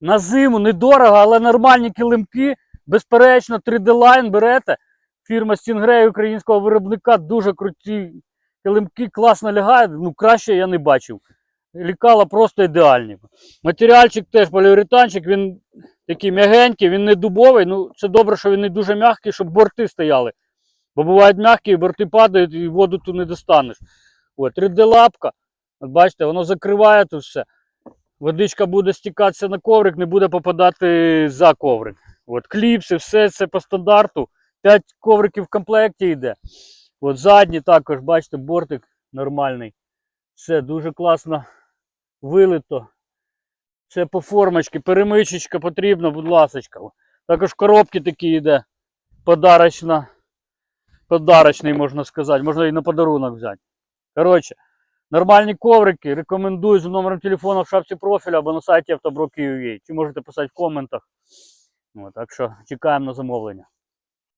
на зиму недорого, але нормальні килимки. Безперечно, 3D Line берете. Фірма Stingray українського виробника дуже круті килимки, класно лягають. Ну, краще я не бачив. Лікала просто ідеальні. Матеріальчик теж поліуретанчик, він такий м'ягенький, він не дубовий. Ну, це добре, що він не дуже м'який, щоб борти стояли. Бо бувають м'які, борти падають і воду тут не достанеш. От, 3D-лапка. От бачите, воно закриває тут все. Водичка буде стікатися на коврик, не буде попадати за коврик. От, кліпси, все це по стандарту. 5 ковриків в комплекті йде. От задні також, бачите, бортик нормальний. Все дуже класно вилито. Все по формочці, перемичечка потрібна, будь ласочка. Також коробки такі йде. Подарочна. Подарочний, можна сказати. Можна і на подарунок взяти. Коротше, нормальні коврики. Рекомендую за номером телефону в шапці профіля або на сайті автоброк.ua. Чи можете писати в коментах. Ну, так що чекаємо на замовлення.